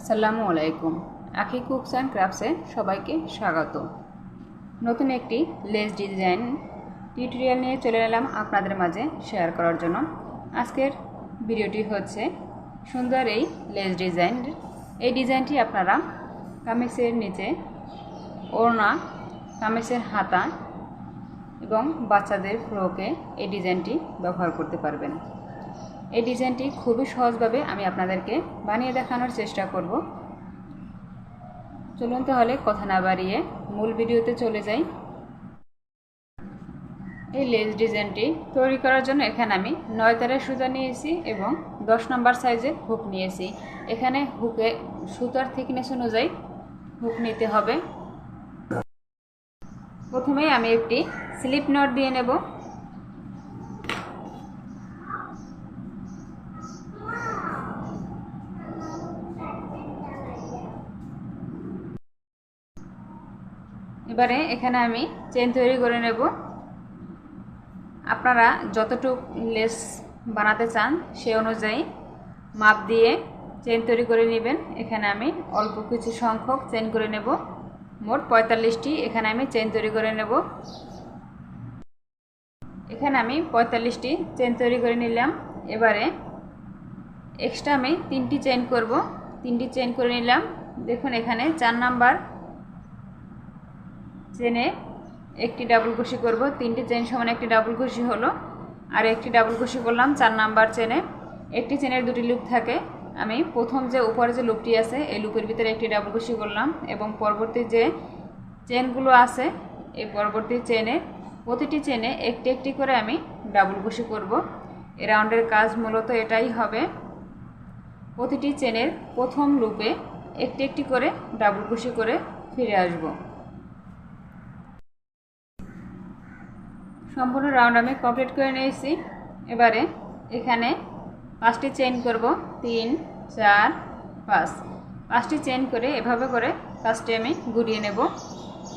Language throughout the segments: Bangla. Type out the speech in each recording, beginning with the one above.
আসসালামু আলাইকুম। আখি কুকস অ্যান্ড ক্রাফটসে সবাইকে স্বাগত। নতুন একটি লেস ডিজাইন টিউটোরিয়াল নিয়ে চলে এলাম আপনাদের মাঝে শেয়ার করার জন্য। আজকের ভিডিওটি হচ্ছে সুন্দর এই লেস ডিজাইন। এই ডিজাইনটি আপনারা কামিজের নিচে, ওড়না, কামিজের হাতা এবং বাচ্চাদের ফ্রকে এই ডিজাইনটি ব্যবহার করতে পারবেন। এই ডিজাইনটি খুবই সহজভাবে আমি আপনাদেরকে বানিয়ে দেখানোর চেষ্টা করব। চলুন তাহলে কথা না বাড়িয়ে মূল ভিডিওতে চলে যাই। এই লেস ডিজাইনটি তৈরি করার জন্য এখানে আমি নয় তারের সুতা নিয়েছি এবং দশ নম্বর সাইজের হুক নিয়েছি। এখানে হুকে, সুতার থিকনেস অনুযায়ী হুক নিতে হবে। প্রথমেই আমি একটি স্লিপ নট দিয়ে নেব। এবারে এখানে আমি চেন তৈরি করে নেব। আপনারা যতটুক লেস বানাতে চান সে অনুযায়ী মাপ দিয়ে চেন তৈরি করে নেবেন। এখানে আমি অল্প কিছু সংখ্যক চেন করে নেব। মোট পঁয়তাল্লিশটি এখানে আমি চেন তৈরি করে নেব। এখানে আমি পঁয়তাল্লিশটি চেন তৈরি করে নিলাম। এবারে এক্সট্রা আমি তিনটি চেন করব। তিনটি চেন করে নিলাম। দেখুন এখানে চার নাম্বার চেনে একটি ডাবল কুশি করব। তিনটি চেন সমান একটি ডাবল কুশি হলো। আর একটি ডাবল কুশি করলাম চার নাম্বার চেনে একটি চেনের দুটি লুপ থাকে। আমি প্রথম যে উপরে যে লুপটি আছে, এই লুপের ভিতরে একটি ডাবল কুশি করলাম এবং পরবর্তী যে চেনগুলো আছে, এই পরবর্তী চেনে প্রতিটি চেনে একটি একটি করে আমি ডাবল কুশি করব। এ রাউন্ডের কাজ মূলত এটাই হবে। প্রতিটি চেনের প্রথম লুপে একটি একটি করে ডাবল কুশি করে ফিরে আসব। সম্পূর্ণ রাউন্ড আমি কমপ্লিট করে নিয়েছি। এবারে এখানে পাঁচটি চেন করব। তিন, চার, পাঁচ। পাঁচটি চেন করে এভাবে করে পাঁচটি আমি ঘুরিয়ে নেব।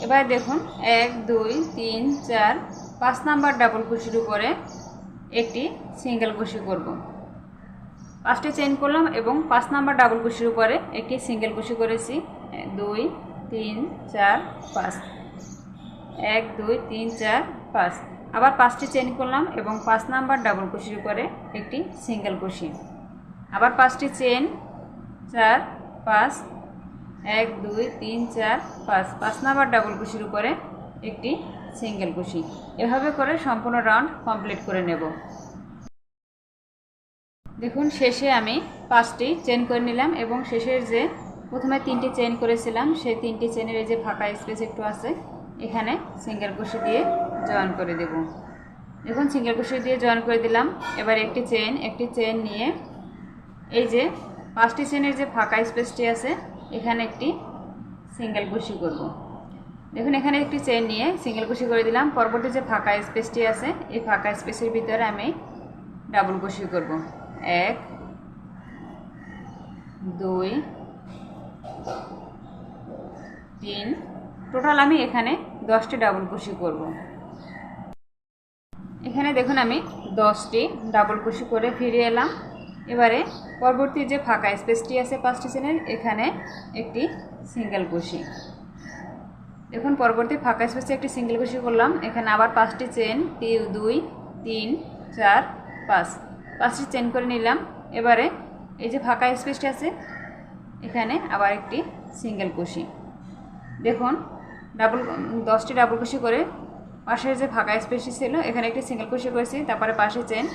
এবার দেখুন, এক, দুই, তিন, চার, পাঁচ নাম্বার ডাবল কুশির উপরে একটি সিঙ্গেল কুশি করব। পাঁচটি চেন করলাম এবং পাঁচ নাম্বার ডাবল কুশির উপরে একটি সিঙ্গেল কুশি করেছি। দুই, তিন, চার, পাঁচ। এক, দুই, তিন, চার, পাঁচ। আবার পাঁচটি চেন করলাম এবং পাঁচ নাম্বার ডাবল কুশির উপরে একটি সিঙ্গেল কুশি। আবার পাঁচটি চেন চার, পাঁচ, এক, দুই, তিন, চার, পাঁচ। পাঁচ নাম্বার ডাবল কুশির উপরে একটি সিঙ্গেল কুশি। এভাবে করে সম্পূর্ণ রাউন্ড কমপ্লিট করে নেব। দেখুন, শেষে আমি পাঁচটি চেন করে নিলাম এবং শেষের যে প্রথমে তিনটি চেন করেছিলাম, সেই তিনটি চেনের এই যে ফাঁকা স্পেস একটু আছে, এখানে সিঙ্গেল কুশি দিয়ে জয়েন করে দেব। দেখুন সিঙ্গেল কুশি দিয়ে জয়েন করে দিলাম। এবার একটি চেন একটি চেন নিয়ে এই যে পাঁচটি চেনের যে ফাঁকা স্পেসটি আছে, এখানে একটি সিঙ্গেল কুশি করব। দেখুন, এখানে একটি চেন নিয়ে সিঙ্গেল কুশি করে দিলাম। পরবর্তী যে ফাঁকা স্পেসটি আছে, এই ফাঁকা স্পেসের ভিতরে আমি ডাবল কুশি করব। এক, দুই, তিন। টোটাল আমি এখানে দশটি ডাবল কুশি করব। এখানে দেখুন আমি দশটি ডাবল কুশি করে ফিরে এলাম। এবারে পরবর্তী যে ফাঁকা স্পেসটি আছে পাঁচটি চেনের, এখানে একটি সিঙ্গেল কুশি দেখুন পরবর্তী ফাঁকা স্পেসে একটি সিঙ্গেল কুশি করলাম। এখানে আবার পাঁচটি চেন, তিন, দুই, তিন, চার, পাঁচ। পাঁচটি চেন করে নিলাম। এবারে এই যে ফাঁকা স্পেসটি আছে, এখানে আবার একটি সিঙ্গেল কুশি দেখুন ডাবল দশটি ডাবল কুশি করে পাশের যে ফাঁকা স্পেসটি ছিল, এখানে একটি সিঙ্গেল কুশি করেছি, তারপরে পাশে চেন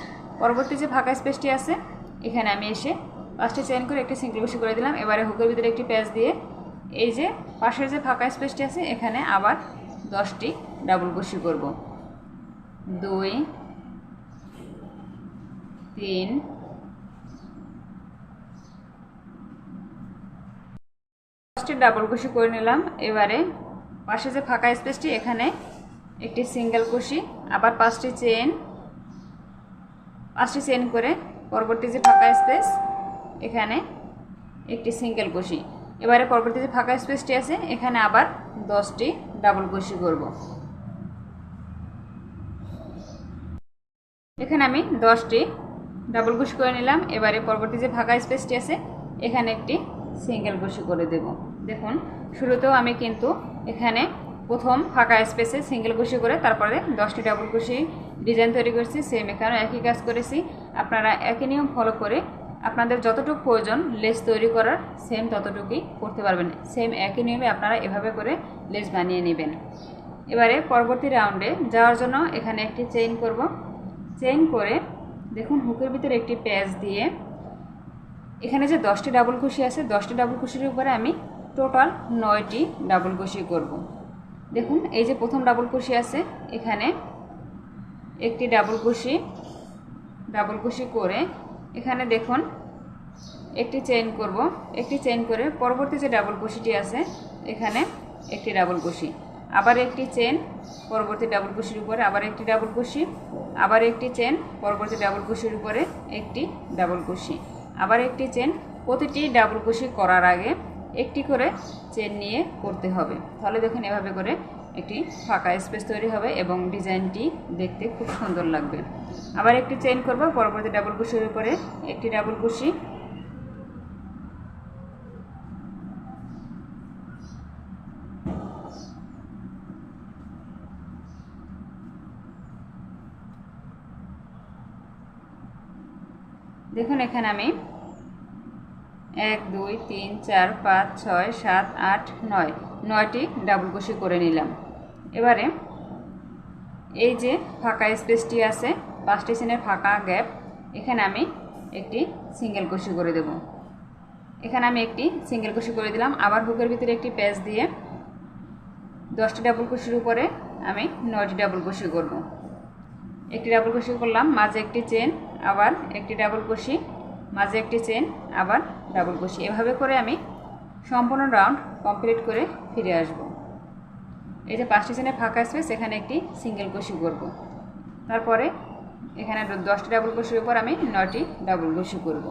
পরবর্তী যে ফাঁকা স্পেসটি আছে, এখানে আমি এসে পাঁচটি চেন করে একটি সিঙ্গেল কুশি করে দিলাম। এবারে হুকের ভিতরে একটি প্যাচ দিয়ে এই যে পাশের যে ফাঁকা স্পেসটি আছে, এখানে আবার দশটি ডাবল কুশি করব। দুই, তিন ডাবল কুশি করে নিলাম। এবারে পাশে যে ফাঁকা স্পেসটি, এখানে একটি সিঙ্গেল কুশি, আবার পাঁচটি চেন পাঁচটি চেন করে পরবর্তী যে ফাঁকা স্পেস, এখানে একটি সিঙ্গেল কুশি। এবারে পরবর্তী যে ফাঁকা স্পেসটি আছে, এখানে আবার দশটি ডাবল কুশি করব। এখানে আমি দশটি ডাবল কুশি করে নিলাম। এবারে পরবর্তী যে ফাঁকা স্পেসটি আছে, এখানে একটি সিঙ্গেল কুশি করে দেব। দেখুন, শুরুতেও আমি কিন্তু এখানে প্রথম ফাঁকা স্পেসে সিঙ্গেল কুশি করে তারপরে দশটি ডাবল কুশি ডিজাইন তৈরি করেছি সেম এখানেও একই কাজ করেছি। আপনারা একই নিয়ম ফলো করে আপনাদের যতটুকু প্রয়োজন লেস তৈরি করার সেম ততটুকুই করতে পারবেন। সেম একই নিয়মে আপনারা এভাবে করে লেস বানিয়ে নেবেন। এবারে পরবর্তী রাউন্ডে যাওয়ার জন্য এখানে একটি চেইন করব। চেইন করে দেখুন হুকের ভিতরে একটি প্যাচ দিয়ে এখানে যে দশটি ডাবল কুশি আছে, দশটি ডাবল কুশির উপরে আমি টোটাল নয়টি ডাবল কুশি করব। দেখুন, এই যে প্রথম ডাবল কুশি আছে, এখানে একটি ডাবল কুশি ডাবল কুশি করে এখানে দেখুন, একটি চেইন করব, একটি চেইন করে পরবর্তী যে ডাবল কুশিটি আছে, এখানে একটি ডাবল কুশি আবার একটি চেন পরবর্তী ডাবল কুশির উপরে আবার একটি ডাবল কুশি আবার একটি চেন পরবর্তী ডাবল কুশির উপরে একটি ডাবল কুশি আবার একটি চেন প্রতিটি ডাবল কুশি করার আগে একটি করে চেন নিয়ে করতে হবে। তাহলে দেখুন এভাবে করে একটি ফাঁকা স্পেস তৈরি হবে এবং ডিজাইনটি দেখতে খুব সুন্দর লাগবে। আবার একটি চেইন করব, পরবর্তী ডাবল কুশির উপরে একটি ডাবল কুশি দেখুন এখানে আমি এক, দুই, তিন, চার, পাঁচ, ছয়, সাত, আট, নয়। নয়টি ডাবল কুশি করে নিলাম। এবারে এই যে ফাঁকা স্পেসটি আছে, পাঁচটি চেনের ফাঁকা গ্যাপ এখানে আমি একটি সিঙ্গেল কুশি করে দেব। এখানে আমি একটি সিঙ্গেল কুশি করে দিলাম। আবার হুকের ভিতরে একটি প্যাচ দিয়ে দশটি ডাবল কুশির উপরে আমি নয়টি ডাবল কুশি করব। একটি ডাবল কুশি করলাম, মাঝে একটি চেন আবার একটি ডাবল কুশি মাঝে একটি চেন আবার ডাবল কুশি এভাবে করে আমি সম্পূর্ণ রাউন্ড কমপ্লিট করে ফিরে আসব। এই যে পাঁচটি চেনের ফাঁকা স্পেস এখানে একটি সিঙ্গেল কুশি করব। তারপরে এখানে দশটি ডাবল কুশির উপর আমি নয়টি ডাবল কুশি করব।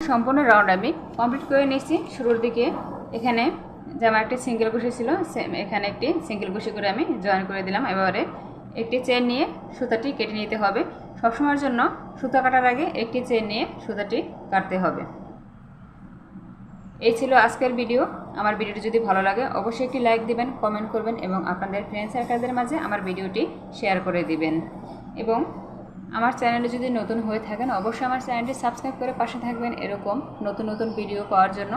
সম্পূর্ণ রাউন্ড আমি কমপ্লিট করে নিয়েছি। শুরুর দিকে এখানে যেমন একটি সিঙ্গেল কুশি ছিল এখানে একটি সিঙ্গেল কুশি করে আমি জয়েন করে দিলাম। এবারে একটি চেন নিয়ে সুতাটি কেটে নিতে হবে। সবসময়ের জন্য সুতা কাটার আগে একটি চেন নিয়ে সুতাটি কাটতে হবে। এই ছিল আজকের ভিডিও। আমার ভিডিওটি যদি ভালো লাগে, অবশ্যই একটি লাইক দিবেন, কমেন্ট করবেন এবং আপনাদের ফ্রেন্ড সার্কেলদের মাঝে আমার ভিডিওটি শেয়ার করে দিবেন। এবং আমার চ্যানেলে যদি নতুন হয়ে থাকেন, অবশ্যই আমার চ্যানেলটি সাবস্ক্রাইব করে পাশে থাকবেন। এরকম নতুন নতুন ভিডিও পাওয়ার জন্য